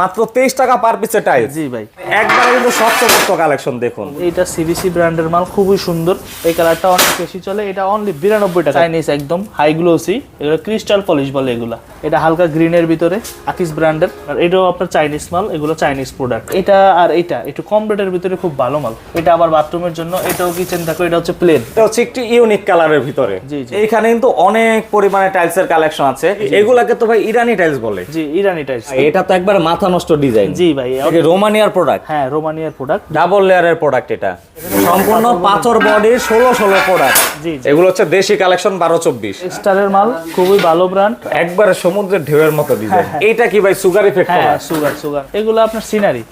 মাত্র তেইশ টাকা পার পিসে টাইলস জি ভাই। একবারে কিন্তু মুক্ত কালেকশন দেখুন। এইটা সিবিসি ব্র্যান্ডের মাল খুবই সুন্দর। এই কালারটা অনেক বেশি চলে। এটা অনলি বিরানব্বই টাকা। চাইনিজ একদম হাই গ্লোসি এগুলো ক্রিস্টাল পলিশ বলে এগুলা। এটা হালকা গ্রিনের ভিতরে আকিস ব্র্যান্ডের আর এটাও আপনার চাইনিজ মাল এগুলো চাইনিজ প্রোডাক্ট এটা আর এটা একটু কম রেটের ভিতরে খুব ভালো মাল। এটা আবার বাথরুমের জন্য এটাও কিচেন দেখো এটা হচ্ছে প্লেন এটা হচ্ছে একটি ইউনিক কালারের ভিতরে। জি, জি। এইখানে কিন্তু অনেক পরিমাণে টাইলস এর কালেকশন আছে। এগুলাকে তো ভাই ইরানি টাইলস বলে। জি ইরানি টাইপস এটা তো একবার মাথা নষ্ট ডিজাইন জি ভাই রোমানিয়ার প্রোডাক্ট হ্যাঁ রোমানিয়ার প্রোডাক্ট ডাবল লেয়ারের প্রোডাক্ট এটা। সম্পূর্ণ পাথর বডি ষোলো ষোলো প্রোডাক্ট জি এগুলো হচ্ছে দেশি কালেকশন বারো চব্বিশ। স্টারের মাল খুবই ভালো ব্র্যান্ড একবারে সমুদ্রের ঢেউয়ের মতো ডিজাইন এটা কি ভাই সুগার ইফেক্ট হ্যাঁ সুগার সুগার এগুলো আপনার সিনারি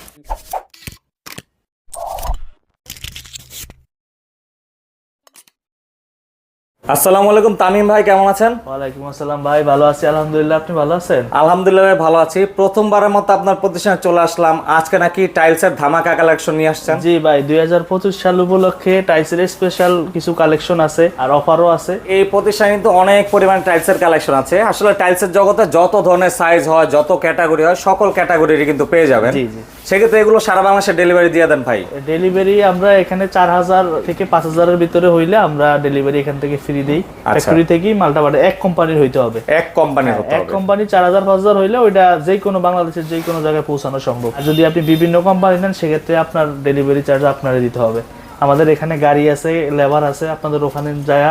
আসসালামু আলাইকুম তামিম ভাই কেমন আছেন? ওয়ালাইকুম আসসালাম ভাই ভালো আছি আলহামদুলিল্লাহ আপনি ভালো আছেন? আলহামদুলিল্লাহ ভাই ভালো আছি। প্রথমবারের মতো আপনার প্রতিষ্ঠানে চলে আসলাম। আজকে নাকি টাইলসের ধামাকা কালেকশন নিয়ে আসছেন। জি ভাই দুই হাজার পঁচিশ সাল উপলক্ষে টাইসের স্পেশাল কিছু কালেকশন আছে আর অফারও আছে। এই প্রতিষ্ঠানে কিন্তু অনেক পরিমাণ টাইলসের কালেকশন আছে। আসলে টাইলসের জগতে যত ধরনের সাইজ হয় যত ক্যাটাগরি হয় সকল ক্যাটাগরির কিন্তু পেয়ে যাবেন। জি জি। সেক্ষেত্রে এগুলো সারা বাংলাদেশে ডেলিভারি দিয়ে দেন ভাই। ডেলিভারি আমরা এখানে চার হাজার থেকে পাঁচ হাজারের ভিতরে হইলে আমরা ডেলিভারি এখান থেকে ফ্রি দিই। ফ্যাক্টরি থেকেই মালটা পাঠাই। এক কোম্পানির হইতে হবে। এক কোম্পানির এক কোম্পানি চার হাজার পাঁচ হাজার হইলে ওইটা যে কোনো বাংলাদেশের যে কোনো জায়গায় পৌঁছানো সম্ভব। আর যদি আপনি বিভিন্ন কোম্পানি নেন সেক্ষেত্রে আপনার ডেলিভারি চার্জ আপনারই দিতে হবে। আমাদের এখানে গাড়ি আছে লেবার আছে আপনাদের ওখানে যায়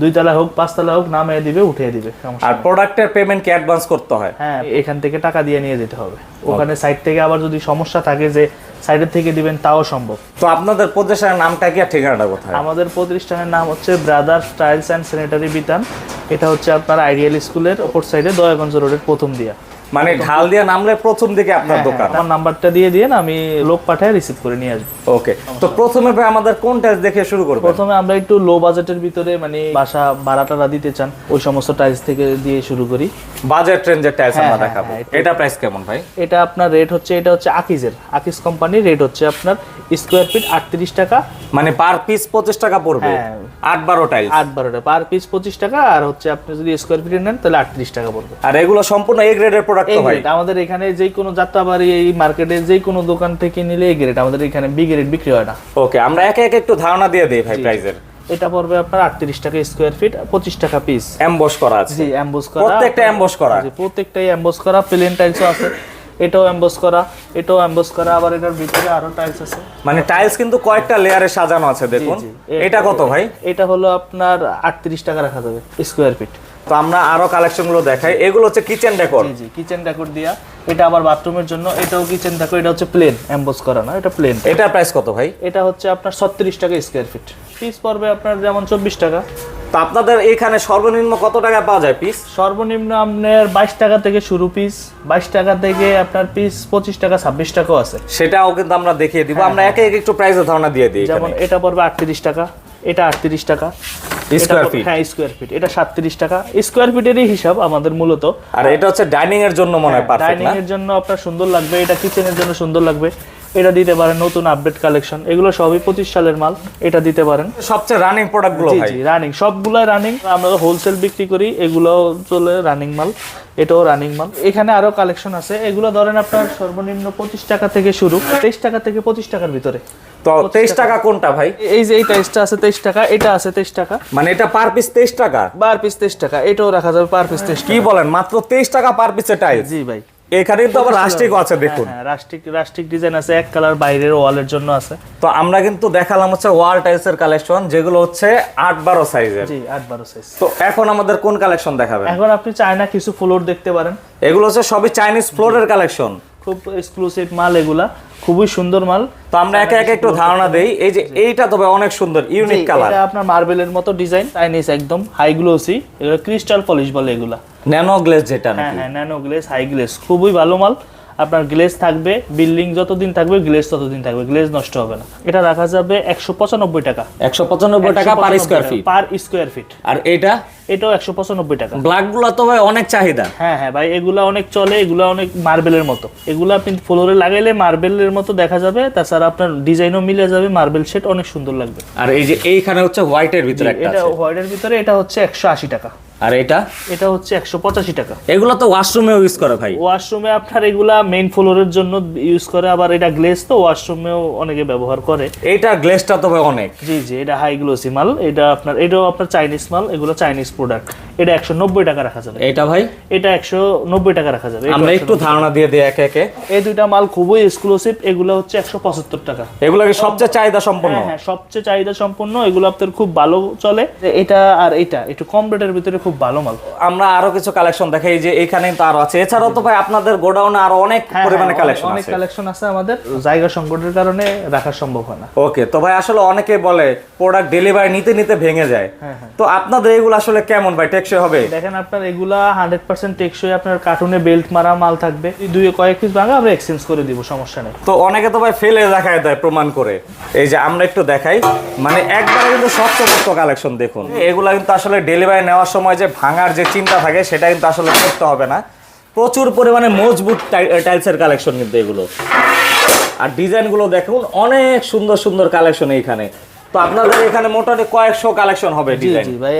দুই তালা হোক পাঁচ তলা হোক নামে দিবে উঠিয়ে দিবে আর প্রোডাক্টের পেমেন্ট কি অ্যাডভান্স করতে হয়? হ্যাঁ এখান থেকে টাকা দিয়ে নিয়ে যেতে হবে। ওখানে সাইড থেকে আবার যদি সমস্যা থাকে যে সাইডের থেকে দিবেন তাও সম্ভব। তো আপনাদের প্রতিষ্ঠানের নামটা কি আর ঠিকানাটা কোথায়? আমাদের প্রতিষ্ঠানের নাম হচ্ছে brothers tiles and sanitary Bitan এটা হচ্ছে আপনার আইডিয়াল স্কুলের ওপর সাইডে দয়াগঞ্জ রোডের প্রথম দিয়া। মানে ঢাল দিয়ে নামলে প্রথম দিকে আপনার দোকান। আমার নাম্বারটা দিয়ে দিয়ে আমি লোক পাঠায় রিসিভ করে নিয়ে আসব। ওকে তো প্রথমে ভাই আমাদের কোন টাইলস দেখে শুরু করব প্রথমে আমরা একটু লো বাজেটের ভিতরে মানে বাসা ভাড়াটা দিতে চান ওই সমস্ত টাইলস থেকে দিয়ে শুরু করি। বাজেট রেঞ্জের টাইলস হ্যাঁ, আমরা হ্যাঁ, দেখাবো। হ্যাঁ, এটা প্রাইস কেমন ভাই? এটা আপনার রেট হচ্ছে এটা হচ্ছে আকিজের আকিজ কোম্পানির রেট হচ্ছে আপনার স্কোয়ার ফিট আটত্রিশ টাকা। মানে পার পিস পঁচিশ টাকা পড়বে। হ্যাঁ। আট বারো টাইলস আট বারোটা পার পিস পঁচিশ টাকা আর হচ্ছে আপনি যদি স্কোয়ার ফিট নেন তাহলে আটত্রিশ টাকা পড়বে। আর এগুলো সম্পূর্ণ এ গ্রেডের প্রোডাক্ট ভাই। আমাদের এখানে যে কোনো যাত্রাবাড়ি এই মার্কেটে যে কোনো দোকান থেকে নিলে এই গ্রেড আমাদের এখানে বি গ্রেড বিক্রি হয় না। ওকে আমরা একে একে একটু ধারণা দিয়ে দিই ভাই প্রাইজের এটা পড়বে আপনার আটত্রিশ টাকা স্কোয়ার ফিট পঁচিশ টাকা পিস এমবস করা আছে। জি অ্যাম্বোস করা। প্রত্যেকটা এমবস করা। জি, প্রত্যেকটাই অ্যাম্বোস করা প্লেন টাইলসও আছে। এটাও অ্যাম্বোস করা এটাও অ্যাম্বোস করা আবার এটার ভিতরে আরও টাইলস আছে। মানে টাইলস কিন্তু কয়েকটা লেয়ারে সাজানো আছে দেখুন। এটা কত ভাই? এটা হলো আপনার আটত্রিশ টাকা রাখা যাবে স্কোয়ার ফিট তো আমরা আরও কালেকশনগুলো দেখাই। এগুলো হচ্ছে কিচেন ডেকোর জি জি কিচেন ডেকোর দিয়া। এটা আবার বাথরুমের জন্য। এটাও কিচেন ডেকোর এটা হচ্ছে প্লেন অ্যাম্বোস করা না এটা প্লেন এটার প্রাইস কত ভাই? এটা হচ্ছে আপনার ছত্রিশ টাকা স্কোয়ার ফিট পিস পড়বে আপনার যেমন চব্বিশ টাকা। তো আপনাদের এখানে সর্বনিম্ন কত টাকা পাওয়া যায় পিস সর্বনিম্ন আপনার বাইশ টাকা থেকে শুরু পিস বাইশ টাকা থেকে আপনার পিস পঁচিশ টাকা ছাব্বিশ টাকাও আছে। সেটাও কিন্তু আমরা দেখিয়ে দিব। আমরা একে একে একটু প্রাইসের ধারণা দিয়ে দিই যেমন এটা পড়বে আটত্রিশ টাকা এটা আটত্রিশ টাকা স্কোয়ার ফিট হ্যাঁ স্কোয়ার ফিট এটা সাতত্রিশ টাকা। স্কোয়ার ফিটেরই হিসাব আমাদের মূলত। আর এটা হচ্ছে ডাইনিং এর জন্য মনে হয় পারফেক্ট ডাইনিং এর জন্য আপনার সুন্দর লাগবে এটা কিচেনের জন্য সুন্দর লাগবে। এটা দিতে পারেন নতুন আপডেট কালেকশন এগুলো সবই পঁচিশ সালের মাল এটা দিতে পারেন। সবচেয়ে রানিং প্রোডাক্টগুলো জি রানিং সবগুলাই রানিং আমরা হোলসেল বিক্রি করি এগুলো চলে রানিং মাল এটাও রানিং মাল। এখানে আরও কালেকশন আছে এগুলো ধরেন আপনার সর্বনিম্ন পঁচিশ টাকা থেকে শুরু তেইশ টাকা থেকে পঁচিশ টাকার ভিতরে। তো তেইশ টাকা। কোনটা ভাই? এই যে এই টাইসটা আছে তেইশ টাকা এটা আছে তেইশ টাকা। মানে এটা পার পিস তেইশ টাকা? পার পিস তেইশ টাকা এটাও রাখা যাবে পার পিস তেইশ কি বলেন মাত্র তেইশ টাকা পার পিসে টাইলস জি ভাই। এখানে তো আবার রাস্টিক আছে দেখুন। রাষ্ট্রিক রাস্টিক রাস্টিক ডিজাইন আছে এক কালার বাইরের ওয়ালের জন্য আছে। তো আমরা কিন্তু দেখালাম হচ্ছে ওয়াল টাইলস এর কালেকশন যেগুলো হচ্ছে আট বারো সাইজের জি আট বারো সাইজ তো এখন আমাদের কোন কালেকশন দেখাবেন? এখন আপনি চায়না কিছু ফ্লোর দেখতে পারেন। এগুলো হচ্ছে সবই চাইনিজ ফ্লোরের কালেকশন খুব এক্সক্লুসিভ মাল এগুলা খুবই সুন্দর মাল। তো আমরা একে একে একটু ধারণা দেই। এই যে এইটা তবে অনেক সুন্দর ইউনিক কালার এটা আপনার মার্বেলের মতো ডিজাইন চাইনিজ একদম হাই গ্লোসি এগুলো ক্রিস্টাল পলিশ বলে এগুলা। ন্যানো গ্লেজ যেটা হ্যাঁ নাকি? হ্যাঁ ন্যানো গ্লেস হাই গ্লেস খুবই ভালো মাল। আপনার গ্লেজ থাকবে বিল্ডিং যতদিন থাকবে গ্লেজ ততদিন থাকবে গ্লেজ নষ্ট হবে না। এটা রাখা যাবে একশো পঁচানব্বই টাকা। একশো পঁচানব্বই টাকা per square feet per square feet আর এটা? এটাও একশো পঁচানব্বই টাকা। ব্ল্যাকগুলো তো ভাই অনেক চাহিদা। হ্যাঁ হ্যাঁ ভাই এগুলা অনেক চলে এগুলা অনেক মার্বেলের মতো। এগুলা আপনি ফ্লোরে লাগাইলে মার্বেলের মতো দেখা যাবে তাছাড়া আপনার ডিজাইনও মিলে যাবে মার্বেল সেট অনেক সুন্দর লাগবে। আর এই যে এইখানে হচ্ছে হোয়াইটের ভিতরে একটা এটা আছে। হোয়াইটের ভিতরে এটা হচ্ছে একশো আশি টাকা। আর এটা? এটা হচ্ছে একশো পঁচাশি টাকা। এগুলো তো ওয়াশরুমেও ইউজ করে ভাই। ওয়াশরুমে আপনার এগুলা মেইন ফ্লোরের জন্য ইউজ করে আবার এটা গ্লেজ তো ওয়াশরুমেও অনেকে ব্যবহার করে। এইটা গ্লেসটা তো ভাই অনেক। জি জি এটা হাই গ্লোসি মাল এটা আপনার এটাও আপনার চাইনিজ মাল এগুলো চাইনিজ প্রোডাক্ট এটা একশো নব্বই টাকা রাখা যাবে। এইটা ভাই? এটা একশো নব্বই টাকা রাখা যাবে। আমরা একটু ধারণা দিয়ে দিই একে একে। এই দুইটা মাল খুবই এক্সক্লুসিভ এগুলো হচ্ছে একশো পঁচাত্তর টাকা। এগুলো কি সবচেয়ে চাহিদা সম্পন্ন। হ্যাঁ হ্যাঁ সবচেয়ে চাহিদা সম্পন্ন এগুলো আপনার খুব ভালো চলে। এটা আর এটা একটু কম রেটের ভিতরে খুব ভালো মাল। আমরা আরও কিছু কালেকশন দেখাই যে এখানে তো আরও আছে। এছাড়াও তো ভাই আপনাদের গোডাউনে আরও অনেক হ্যাঁ, পরিমাণে হ্যাঁ, কালেকশন অনেক কালেকশন আছে আমাদের। জায়গা সংকটের কারণে রাখা সম্ভব হয় না। ওকে তো ভাই আসলে অনেকে বলে প্রোডাক্ট ডেলিভারি নিতে নিতে ভেঙে যায়। তো আপনাদের এগুলো আসলে কেমন ভাই? টেকসই হবে? দেখেন আপনার এগুলা হান্ড্রেড পার্সেন্ট টেকসই আপনার কার্টুনে বেল্ট মারা মাল থাকবে। দুই কয়েক পিস ভাঙা আমরা এক্সচেঞ্জ করে দিব সমস্যা নেই। তো অনেকে তো ভাই ফেলে দেখায় দেয় প্রমাণ করে। এই যে আমরা একটু দেখাই মানে একবারে কিন্তু সব শক্ত কালেকশন দেখুন। এগুলা কিন্তু আসলে ডেলিভারি নেওয়ার সময় যে ভাঙার যে চিন্তা থাকে সেটা কিন্তু আসলে করতে হবে না। প্রচুর পরিমাণে মজবুত টাইলসের কালেকশন কিন্তু এগুলো। আর ডিজাইনগুলো দেখুন অনেক সুন্দর সুন্দর কালেকশন এইখানে। তো আপনাদের এখানে মোটামুটি কয়েকশো কালেকশন হবে ডিজাইন জি ভাই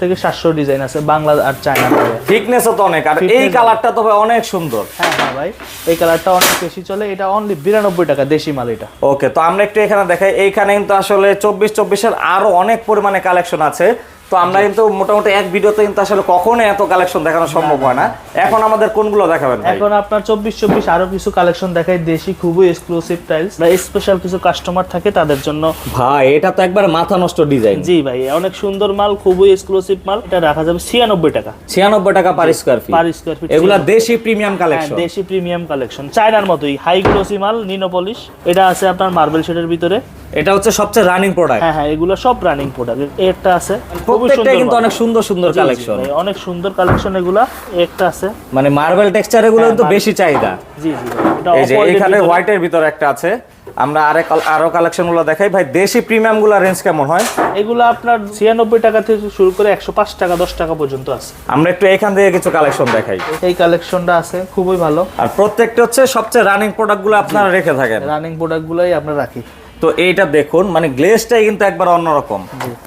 থেকে সাতশো ডিজাইন আছে বাংলা আর চায়না। থিকনেসও তো অনেক আর এই কালারটা তো ভাই অনেক সুন্দর। হ্যাঁ হ্যাঁ ভাই এই কালারটা অনেক বেশি চলে এটা অনলি বিরানব্বই টাকা দেশি মাল এটা। ওকে তো আমরা একটু এখানে দেখাই এইখানে কিন্তু আসলে চব্বিশ চব্বিশের আরও অনেক পরিমাণে কালেকশন আছে। তো আমরা কিন্তু মোটামুটি এক ভিডিওতে কিন্তু আসলে কখনো এত কালেকশন দেখানো সম্ভব হয় না। এখন আমাদের কোনগুলো দেখাবেন এখন আপনার চব্বিশ চব্বিশ আরও কিছু কালেকশন দেখাই। দেশি খুবই এক্সক্লুসিভ টাইলস বা স্পেশাল কিছু কাস্টমার থাকে তাদের জন্য। ভাই এটা তো একবার মাথা নষ্ট ডিজাইন জি ভাই অনেক সুন্দর মাল খুবই এক্সক্লুসিভ মাল। এটা রাখা যাবে ছিয়ানব্বই টাকা। ছিয়ানব্বই টাকা per square feet per square feet এগুলা দেশি প্রিমিয়াম কালেকশন দেশি প্রিমিয়াম কালেকশন চায়নার মতোই হাই গ্লোসি মাল নিনো পলিশ এটা আছে আপনার মার্বেল শেডের ভিতরে। এটা হচ্ছে সবচেয়ে রানিং প্রোডাক্ট হ্যাঁ হ্যাঁ এগুলো সব রানিং প্রোডাক্ট একটা আছে প্রত্যেকটাই সুন্দর কিন্তু অনেক সুন্দর সুন্দর কালেকশন অনেক সুন্দর কালেকশন এগুলা একটা আছে। মানে মার্বেল টেক্সচার এগুলো কিন্তু বেশি চাহিদা। জি জি এটা এই যে এখানে ভিতরে- হোয়াইটের ভিতরে একটা আছে। আমরা আরেক আরও কালেকশনগুলো দেখাই। ভাই দেশি প্রিমিয়ামগুলো রেঞ্জ কেমন হয়? এগুলো আপনার ছিয়ানব্বই টাকা থেকে শুরু করে একশো পাঁচ টাকা দশ টাকা পর্যন্ত আছে। আমরা একটু এখান থেকে কিছু কালেকশন দেখাই। এই কালেকশনটা আছে খুবই ভালো। আর প্রত্যেকটা হচ্ছে সবচেয়ে রানিং প্রোডাক্টগুলো আপনারা রেখে থাকেন। রানিং প্রোডাক্ট গুলোই আমরা রাখি। তো এইটা দেখুন মানে গ্লেসটাই কিন্তু একবার অন্যরকম।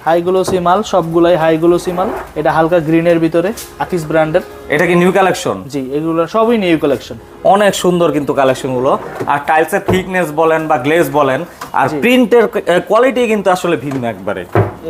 হাই গ্লোসি মাল সবগুলাই হাই গ্লোসি মাল এটা হালকা গ্রিনের ভিতরে আকিস ব্র্যান্ডের এটা কি নিউ কালেকশন জি এগুলো সবই নিউ কালেকশন অনেক সুন্দর কিন্তু কালেকশনগুলো আর টাইলসের থিকনেস বলেন বা গ্লেস বলেন আর প্রিন্টের কোয়ালিটি কিন্তু আসলে ভিন্ন একবারে।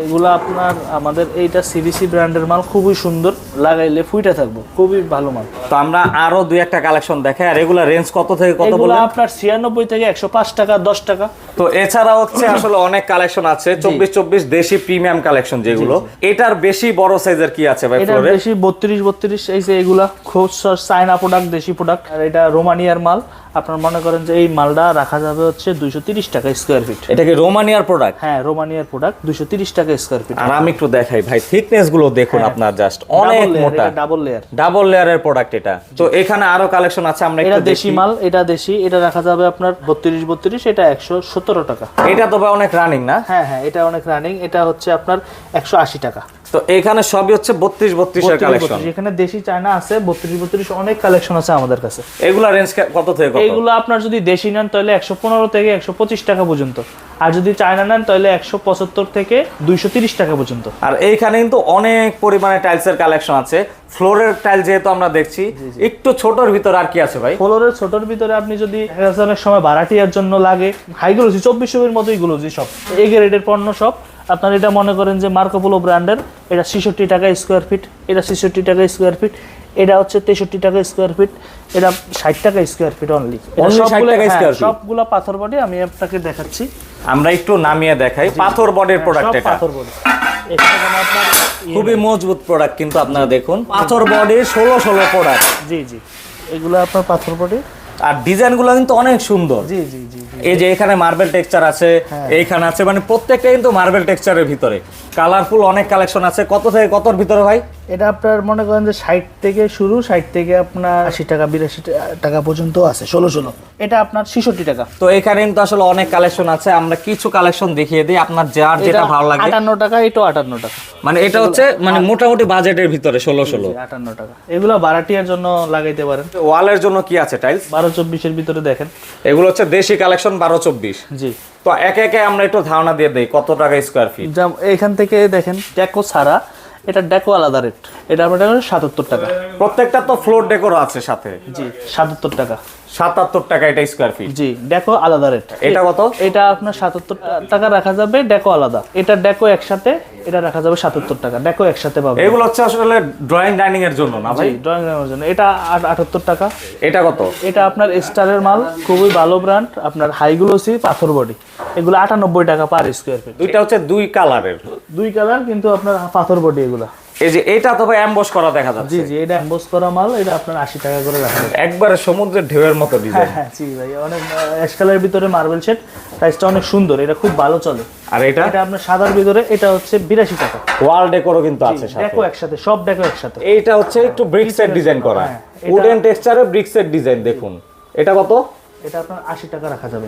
এগুলো আপনার আমাদের এইটা সিবিসি ব্র্যান্ডের মাল খুবই সুন্দর লাগাইলে ফুইটা থাকব খুবই ভালো মাল। তো আমরা আরও দুই একটা কালেকশন দেখাই আর এগুলা রেঞ্জ কত থেকে কত বলেন আপনার ছিয়ানব্বই থেকে একশো পাঁচ টাকা দশ টাকা। তো এছাড়া হচ্ছে আসলে অনেক কালেকশন আছে চব্বিশ চব্বিশ দেশি প্রিমিয়াম কালেকশন যেগুলো। এটার বেশি বড় সাইজের কি আছে ভাই এটা ফ্লোরে বেশি বত্রিশ বত্রিশ এই যে এগুলা খুব চায়না প্রোডাক্ট দেশি প্রোডাক্ট আর এটা রোমানিয়ার মাল। আপনার মনে করেন যে এই মালটা রাখা যাবে হচ্ছে দুইশো তিরিশ টাকা স্কোয়ার ফিট এটা কি রোমানিয়ার প্রোডাক্ট হ্যাঁ রোমানিয়ার প্রোডাক্ট দুইশো তিরিশ টাকা স্কোয়ার ফিট আর আমি একটু দেখাই ভাই থিকনেসগুলো দেখুন আপনার জাস্ট অনেক মোটা। ডাবল লেয়ার ডাবল লেয়ারের প্রোডাক্ট এটা। তো এখানে আরও কালেকশন আছে আমরা এটা দেশি মাল এটা দেশি এটা রাখা যাবে আপনার বত্রিশ বত্রিশ এটা একশো সতেরো টাকা। এটা তো ভাই অনেক রানিং না? হ্যাঁ হ্যাঁ এটা অনেক রানিং এটা হচ্ছে আপনার একশো আশি টাকা। তো এখানে সবই হচ্ছে বত্রিশ বত্রিশ 32, কালেকশন এখানে দেশি চায়না আছে বত্রিশ বত্রিশ অনেক কালেকশন আছে আমাদের কাছে। এগুলা রেঞ্জ কত থেকে এগুলো আপনার যদি দেশি নেন তাহলে একশো পনেরো থেকে একশো পঁচিশ টাকা পর্যন্ত। আর যদি চায়না নেন তাহলে একশো পঁচাত্তর থেকে দুইশো তিরিশ টাকা পর্যন্ত। আর এইখানে কিন্তু অনেক পরিমাণে টাইলসের কালেকশন আছে। ফ্লোরের টাইল যেহেতু আমরা দেখছি একটু ছোটর ভিতরে আর কি আছে ভাই? ফ্লোরের ছোটর ভিতরে আপনি যদি অনেক সময় ভাড়াটিয়ার জন্য লাগে হাইগুলোজি চব্বিশ এর মতোই গুলোজি সব এ গ্রেডের পণ্য সব আপনার এটা মনে করেন যে মার্কোপোলো ব্র্যান্ডের এটা ছেষট্টি টাকা স্কোয়ার ফিট এটা ছেষট্টি টাকা স্কোয়ার ফিট এটা হচ্ছে তেষট্টি টাকা স্কোয়ার ফিট এটা ষাট টাকা স্কোয়ার ফিট অনলি Only 60 টাকা সবগুলো পাথর বডি আমি আপনাকে দেখাচ্ছি। আমরা একটু নামিয়ে দেখাই। পাথর বডির প্রোডাক্ট এটা। পাথর বডি। ইয়ে খুবই মজবুত প্রোডাক্ট কিন্তু আপনারা দেখুন। পাথর বডি। ষোলো ষোলো প্রোডাক্ট জি জি। এগুলো আপনার পাথর বডি। আর ডিজাইনগুলো কিন্তু অনেক সুন্দর। জি জি জি জি। এই যে এখানে মার্বেল টেক্সচার আছে হ্যাঁ। এইখানে আছে মানে প্রত্যেকটা কিন্তু মার্বেল টেক্সচারের ভিতরে। কালারফুল অনেক কালেকশন আছে। কত থেকে কতর ভিতরে ভাই? এটা আপনার মনে করেন যে ষাট থেকে শুরু ষাট থেকে আপনার আশি টাকা বিরাশি টাকা পর্যন্ত আছে ষোলো ষোলো। এটা আপনার ছেষট্টি টাকা। তো এখানে কিন্তু আসলে অনেক কালেকশন আছে। আমরা কিছু কালেকশন দেখিয়ে দিই। আপনার যার যেটা ভালো লাগে। আটান্ন টাকা এটাও আটান্ন টাকা। মানে এটা হচ্ছে মানে মোটামুটি বাজেটের ভিতরে ষোলো ষোলো। আটান্ন টাকা। এগুলো বারাটিয়ার জন্য লাগাইতে পারেন। ওয়ালের জন্য কি আছে টাইলস? বারো চব্বিশের ভিতরে দেখেন। এগুলো হচ্ছে দেশি কালেকশন বারো চব্বিশ। জি। তো একে একে আমরা একটু ধারণা দিয়ে দেই কত টাকা স্কোয়ার ফিট এখান থেকে দেখেন ট্যাকো ছাড়া এটা ডেকো আলাদা রেট। এটা আমরা সাতাত্তর টাকা। প্রত্যেকটা তো ফ্লোর ডেকোর আছে সাথে। জি সাতাত্তর টাকা। সাতাত্তর টাকা এটা স্কোয়ার ফিট জি ডেকো আলাদা রেট এটা কত? এটা আপনার সাতাত্তর টাকা রাখা যাবে ডেকো আলাদা। এটা ডেকো একসাথে এটা রাখা যাবে সাতাত্তর টাকা। ডেকো একসাথে পাবে। এগুলো হচ্ছে আসলে ড্রয়িং ডাইনিং এর জন্য না ভাই? ড্রয়িং রুমের জন্য। এটা আট- আটাত্তর টাকা। এটা কত? এটা আপনার স্টারের মাল খুবই ভালো ব্র্যান্ড আপনার হাইগুলোসি পাথর বডি। এগুলো আটানব্বই টাকা পার স্কোয়ার ফিট দুইটা হচ্ছে দুই কালারের দুই কালার কিন্তু আপনার পাথর বডি এগুলা। এই যে এটা তবে অ্যাম্বস করা দেখা যাচ্ছে। জি জি এটা এম্বোস করা মাল এটা আপনার আশি টাকা করে রাখা একবারে সমুদ্রের ঢেউয়ের মতো ডিজাইন হ্যাঁ জি ভাই অনেক স্কালের ভিতরে মার্বেল সেট প্রাইসটা অনেক সুন্দর এটা খুব ভালো চলে। আর এটা? এটা আপনার সাদার ভিতরে এটা হচ্ছে বিরাশি টাকা। ওয়াল ডেকোরও কিন্তু আছে সাথে। দেখো একসাথে সব দেখো একসাথে। এইটা হচ্ছে একটু ব্রিক্সের ডিজাইন করা। হ্যাঁ, এটা- উডেন টেক্সচারে ব্রিক্সের ডিজাইন দেখুন। এটা কত? এটা আপনার আশি টাকা রাখা যাবে।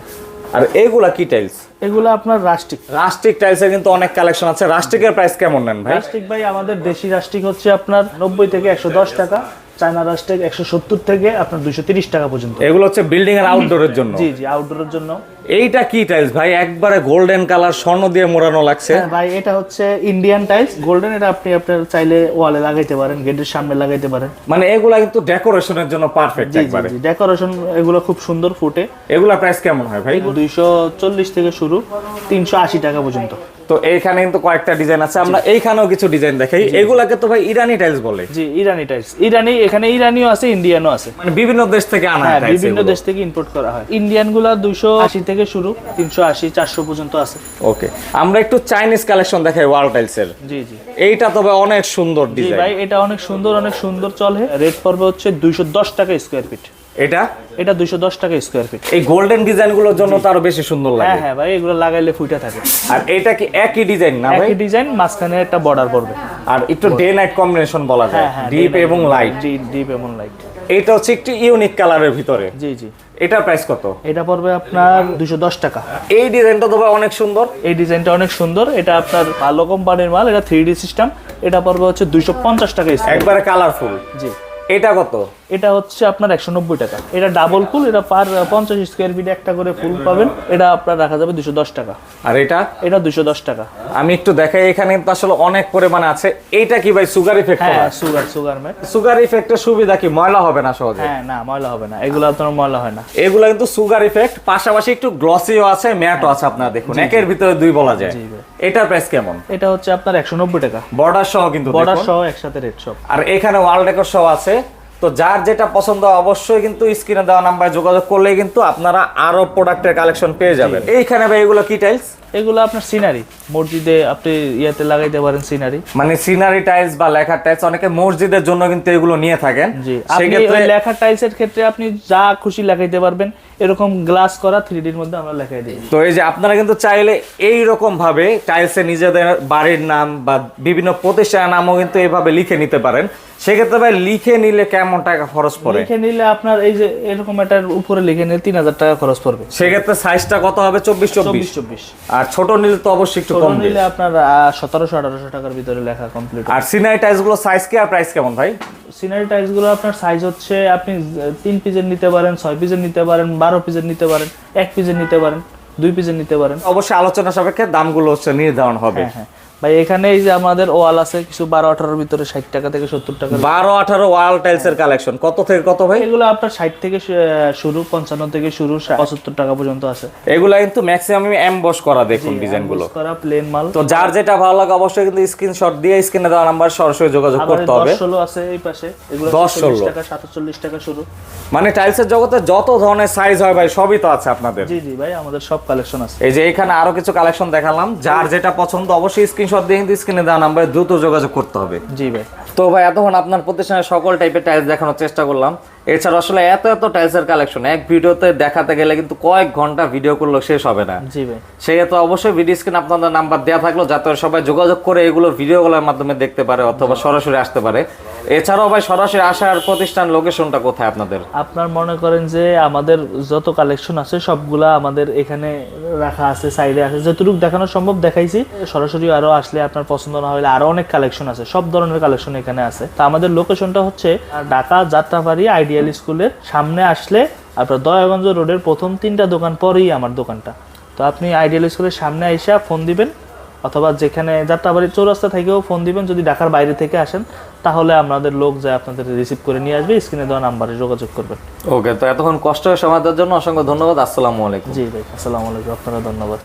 আর এগুলা কি টাইলস এগুলো আপনার রাস্টিক রাস্টিক টাইলসের কিন্তু অনেক কালেকশন আছে। রাস্টিকের প্রাইস কেমন নেন ভাই? রাস্টিক ভাই আমাদের দেশি রাস্টিক হচ্ছে আপনার নব্বই থেকে একশো দশ টাকা। চায়না রাস্টিক একশো সত্তর থেকে আপনার দুইশো তিরিশ টাকা পর্যন্ত। এগুলো হচ্ছে বিল্ডিং এর আউটডোরের জন্য। জি জি আউটডোরের জন্য। এইটা কি টাইলস ভাই একবারে গোল্ডেন কালার স্বর্ণ দিয়ে মোড়ানো লাগছে। হ্যাঁ ভাই এটা হচ্ছে ইন্ডিয়ান টাইলস গোল্ডেন এটা আপনি আপনার চাইলে ওয়ালে লাগাইতে পারেন গেটের সামনে লাগাইতে পারেন। মানে এগুলা কিন্তু ডেকোরেশনের জন্য পারফেক্ট জি জি একবারে। ডেকোরেশন এগুলো খুব সুন্দর ফুটে। এগুলা প্রাইস কেমন হয় ভাই? দুইশো চল্লিশ থেকে শুরু তিনশো আশি টাকা পর্যন্ত। তো এইখানে কিন্তু কয়েকটা ডিজাইন আছে। আমরা এইখানেও কিছু ডিজাইন দেখাই। এগুলাকে তো ভাই ইরানি টাইলস বলে। জি ইরানি টাইলস ইরানি এখানে ইরানিও আছে ইন্ডিয়ানও আছে। মানে বিভিন্ন দেশ থেকে আনা হ্যাঁ হয় বিভিন্ন দেশ থেকে ইম্পোর্ট করা হয়। ইন্ডিয়ানগুলা দুইশো আশি থেকে শুরু তিনশো আশি চারশো পর্যন্ত আছে। ওকে আমরা একটু চাইনিজ কালেকশন দেখাই ওয়াল টাইলস এর। জি জি। এইটা তবে অনেক সুন্দর ডিজাইন ভাই এটা অনেক সুন্দর অনেক সুন্দর চলে। রেট পড়বে হচ্ছে দুইশো দশ টাকা স্কোয়ার ফিট এটা? এটা দুইশো দশ টাকা স্কোয়ার ফিট এই গোল্ডেন ডিজাইনগুলোর জন্য তো আরও বেশি সুন্দর হ্যাঁ লাগে। হ্যাঁ ভাই এগুলো লাগাইলে ফুইটা থাকে। আর এটা কি একই ডিজাইন না ভাই? একই ডিজাইন মাঝখানে একটা বর্ডার পড়বে। আর একটু ডে নাইট কম্বিনেশন বলা যায়। হ্যাঁ হ্যাঁ ডিপ এবং লাইট ডিপ এবং লাইট এটা হচ্ছে একটু ইউনিক কালারের ভিতরে। জি জি। এটার প্রাইস কত? এটা পড়বে আপনার দুশো দশ টাকা। এই ডিজাইনটা তো অনেক সুন্দর। এই ডিজাইনটা অনেক সুন্দর। এটা আপনার ভালো কোম্পানির মাল এটা থ্রি ডি সিস্টেম এটা পড়বে হচ্ছে দুইশো পঞ্চাশ টাকা একবারে কালারফুল জি। এটা কত? এটা হচ্ছে আপনার একশো নব্বই টাকা। এটা ডাবল ফুল এটা পার পঞ্চাশ স্কোয়ার ফিট একটা করে ফুল পাবেন। এটা আপনার রাখা যাবে দুশো দশ টাকা। আর এটা? এটা দুশো দশ টাকা। আমি একটু দেখাই এখানে কিন্তু আসলে অনেক পরিমাণে আছে। এইটা কি ভাই সুগার ইফেক্ট হ্যাঁ সুগার সুগার ম্যাট সুগার ইফেক্টের সুবিধা কি? ময়লা হবে না সহজে? হ্যাঁ না ময়লা হবে না। এগুলো আপনার ময়লা হয় না। এগুলো কিন্তু সুগার ইফেক্ট পাশাপাশি একটু গ্লসিও আছে ম্যাটও আছে আপনার দেখুন। একের ভিতরে দুই বলা যায়। এটার প্রাইস কেমন? এটা হচ্ছে আপনার একশো নব্বই টাকা। বর্ডার সহ কিন্তু বর্ডার সহ একসাথে রেট সব আর এখানে ওয়াল ডেকর সহ আছে। তো যার যেটা পছন্দ অবশ্যই কিন্তু স্ক্রিনে দেওয়া নাম্বারে যোগাযোগ করলে কিন্তু আপনারা আরও প্রোডাক্টের কালেকশন পেয়ে যাবেন। এইখানে ভাই এগুলো কি টাইলস এগুলো আপনার সিনারি মসজিদে আপনি ইয়েতে লাগাইতে পারেন সিনারি মানে সিনারি টাইলস বা লেখার টাইলস অনেকে মসজিদের জন্য কিন্তু এগুলো নিয়ে থাকেন। জি আপনি ওই লেখা টাইলসের ক্ষেত্রে আপনি যা খুশি লাগাইতে পারবেন এরকম গ্লাস করা থ্রি ডির মধ্যে আমরা লেখাই দিই। তো এই যে আপনারা কিন্তু চাইলে এই রকম ভাবে টাইলসে নিজেদের বাড়ির নাম বা বিভিন্ন প্রতিষ্ঠানের নামও কিন্তু এইভাবে লিখে নিতে পারেন। সেক্ষেত্রে ভাই লিখে নিলে কেমন টাকা খরচ পড়ে? লিখে নিলে আপনার এই যে এরকম এটার উপরে লিখে নিলে তিন হাজার টাকা খরচ পড়বে। সেক্ষেত্রে সাইজটা কত হবে? চব্বিশ চব্বিশ? চব্বিশ চব্বিশ। আর ছোট নিলে তো অবশ্যই একটু কম নিলে আপনার 1700 1800 টাকার ভিতরে লেখা কমপ্লিট আর সিনারি টাইলসগুলো সাইজ কি আর প্রাইস কেমন ভাই? সিনারি টাইলসগুলো আপনার সাইজ হচ্ছে আপনি আহ, তিন পিসের নিতে পারেন 6 পিসের নিতে পারেন বারো পিসের নিতে পারেন 1 পিসের নিতে পারেন দুই পিসের নিতে পারেন। অবশ্যই আলোচনা সাপেক্ষে দামগুলো হচ্ছে নির্ধারণ হবে। হ্যাঁ হ্যাঁ। ভাই এখানে এই যে আমাদের ওয়াল আছে কিছু বারো আঠারোর ভিতরে ষাট টাকা থেকে সত্তর টাকা। বারো আঠারো ওয়াল টাইলস এর কালেকশন কত থেকে কত ভাই? এগুলো আপনার ষাট থেকে শুরু পঞ্চান্ন থেকে শুরু পঁচাত্তর টাকা পর্যন্ত আছে। এগুলা কিন্তু ম্যাক্সিমাম এমবস করা দেখুন ডিজাইনগুলো করা প্লেন মাল। তো যার যেটা ভালো লাগে অবশ্যই কিন্তু স্ক্রিনশট দিয়ে স্ক্রিনে দেওয়া নাম্বার সরাসরি যোগাযোগ করতে হবে। দশ ষোলো আছে এই পাশে। এগুলো 10 চল্লিশ 16 টাকা সাতচল্লিশ টাকা শুরু। মানে টাইলসের জগতে যত ধরনের সাইজ হয় ভাই সবই তো আছে আপনাদের। জি জি ভাই আমাদের সব কালেকশন আছে। এই যে এখানে আরও কিছু কালেকশন দেখালাম। যার যেটা পছন্দ অবশ্যই স্ক্রিন স্ক্রিনশট দিয়ে কিন্তু স্ক্রিনে দেওয়া নাম্বারে দ্রুত যোগাযোগ করতে হবে। জি ভাই। তো ভাই এতক্ষণ আপনার প্রতিষ্ঠানের সকল টাইপের টাইলস দেখানোর চেষ্টা করলাম। এছাড়া আসলে এত এত টাইলসের কালেকশন এক ভিডিওতে দেখাতে গেলে কিন্তু কয়েক ঘণ্টা ভিডিও করলেও শেষ হবে না। জি ভাই। সেই তো অবশ্যই ভিডিও স্ক্রিন আপনাদের নাম্বার দেওয়া থাকল যাতে সবাই যোগাযোগ করে এগুলো ভিডিওগুলোর মাধ্যমে দেখতে পারে অথবা সরাসরি আসতে পারে। এছাড়াও ভাই সরাসরি আসার প্রতিষ্ঠান লোকেশনটা কোথায় আপনাদের? আপনার মনে করেন যে আমাদের যত কালেকশন আছে, সবগুলা আমাদের এখানে রাখা আছে সাইডে আছে। যতটুকু দেখানো সম্ভব দেখাইছি। সরাসরি আরও আসলে আপনার পছন্দ না হলে আরও অনেক কালেকশন আছে, সব ধরনের কালেকশন এখানে আছে। তা আমাদের লোকেশনটা হচ্ছে ঢাকা যাত্রাবাড়ি আইডিয়াল স্কুলের সামনে আসলে আপনার দয়াগঞ্জ রোডের প্রথম তিনটা দোকান পরেই আমার দোকানটা। তো আপনি আইডিয়াল স্কুলের সামনে আইসা ফোন দিবেন অথবা যেখানে যাত্রাবাড়ি চৌরাস্তা থেকেও ফোন দিবেন যদি ঢাকার বাইরে থেকে আসেন তাহলে আমাদের লোক যায় আপনাদের রিসিভ করে নিয়ে আসবে স্ক্রিনে দেওয়া নাম্বারে যোগাযোগ করবেন। ওকে তো এতক্ষণ কষ্ট সময় দেওয়ার জন্য অসংখ্য ধন্যবাদ আসসালামু আলাইকুম। জি ভাই আসসালামু আলাইকুম আপনারা ধন্যবাদ।